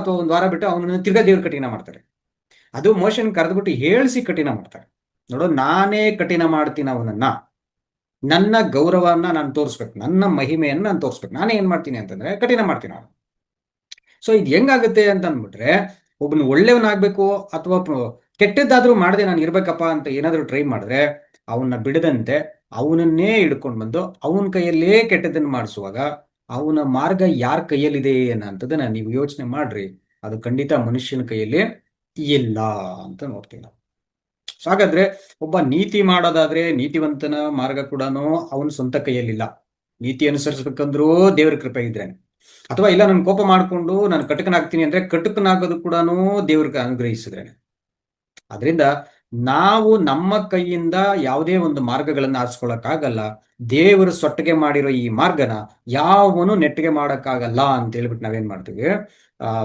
ಅಥವಾ ಒಂದು ವಾರ ಬಿಟ್ಟು ಅವನನ್ನು ತಿರ್ಗಾ ದೇವ್ರ ಕಠಿಣ ಮಾಡ್ತಾರೆ. ಅದು ಮೋಶನ್ ಕರೆದ್ಬಿಟ್ಟು ಹೇಳಿಸಿ ಕಠಿಣ ಮಾಡ್ತಾರೆ. ನೋಡು, ನಾನೇ ಕಠಿಣ ಮಾಡ್ತೀನಿ ಅವನನ್ನ. ನನ್ನ ಗೌರವನ್ನ ನಾನು ತೋರಿಸ್ಬೇಕು. ನನ್ನ ಮಹಿಮೆಯನ್ನ ನಾನು ತೋರಿಸ್ಬೇಕು. ನಾನೇ ಏನ್ ಮಾಡ್ತೀನಿ ಅಂತಂದ್ರೆ ಕಠಿಣ ಮಾಡ್ತೀನಿ ಅವನು. ಸೊ ಇದು ಹೆಂಗಾಗುತ್ತೆ ಅಂತ ಅಂದ್ಬಿಟ್ರೆ ಒಬ್ಬನು ಒಳ್ಳೆಯವನಾಗ್ಬೇಕು ಅಥವಾ ಕೆಟ್ಟದ್ದಾದ್ರೂ ಮಾಡದೆ ನಾನು ಇರ್ಬೇಕಪ್ಪ ಅಂತ ಏನಾದ್ರೂ ಟ್ರೈ ಮಾಡಿದ್ರೆ, ಅವನ್ನ ಬಿಡದಂತೆ ಅವನನ್ನೇ ಹಿಡ್ಕೊಂಡು ಬಂದು ಅವನ ಕೈಯಲ್ಲೇ ಕೆಟ್ಟದನ್ನು ಮಾಡಿಸುವಾಗ ಅವನ ಮಾರ್ಗ ಯಾರ ಕೈಯಲ್ಲಿದೆ ಅನ್ನೋಂಥದ್ದನ್ನ ನೀವು ಯೋಚನೆ ಮಾಡ್ರಿ. ಅದು ಖಂಡಿತ ಮನುಷ್ಯನ ಕೈಯಲ್ಲಿ ಇಲ್ಲ ಅಂತ ನೋಡ್ತೀವಿ ನಾವು. ಹಾಗಾದ್ರೆ ಒಬ್ಬ ನೀತಿ ಮಾಡೋದಾದ್ರೆ ನೀತಿವಂತನ ಮಾರ್ಗ ಕೂಡ ಅವನ ಸ್ವಂತ ಕೈಯಲ್ಲಿಲ್ಲ. ನೀತಿ ಅನುಸರಿಸ್ಬೇಕಂದ್ರೂ ದೇವರ ಕೃಪೆ ಇದ್ರೇನೆ ಅಥವಾ ಇಲ್ಲ ನಾನು ಕೋಪ ಮಾಡ್ಕೊಂಡು ನಾನು ಕಟಕನಾಗ್ತೀನಿ ಅಂದ್ರೆ ಕಟಕನಾಗೋದು ಕೂಡ ದೇವ್ರಿಗೆ ಅನುಗ್ರಹಿಸಿದ್ರೇನೆ ಅದರಿಂದ ನಾವು ನಮ್ಮ ಕೈಯಿಂದ ಯಾವುದೇ ಒಂದು ಮಾರ್ಗಗಳನ್ನು ಆರಿಸ್ಕೊಳಕ್ಕಾಗಲ್ಲ. ದೇವರು ಸೊಟ್ಟಿಗೆ ಮಾಡಿರೋ ಈ ಮಾರ್ಗನ ಯಾವನು ನೆಟ್ಟಿಗೆ ಮಾಡಕ್ಕಾಗಲ್ಲ ಅಂತ ಹೇಳ್ಬಿಟ್ಟು ನಾವೇನ್ ಮಾಡ್ತೀವಿ? ಆ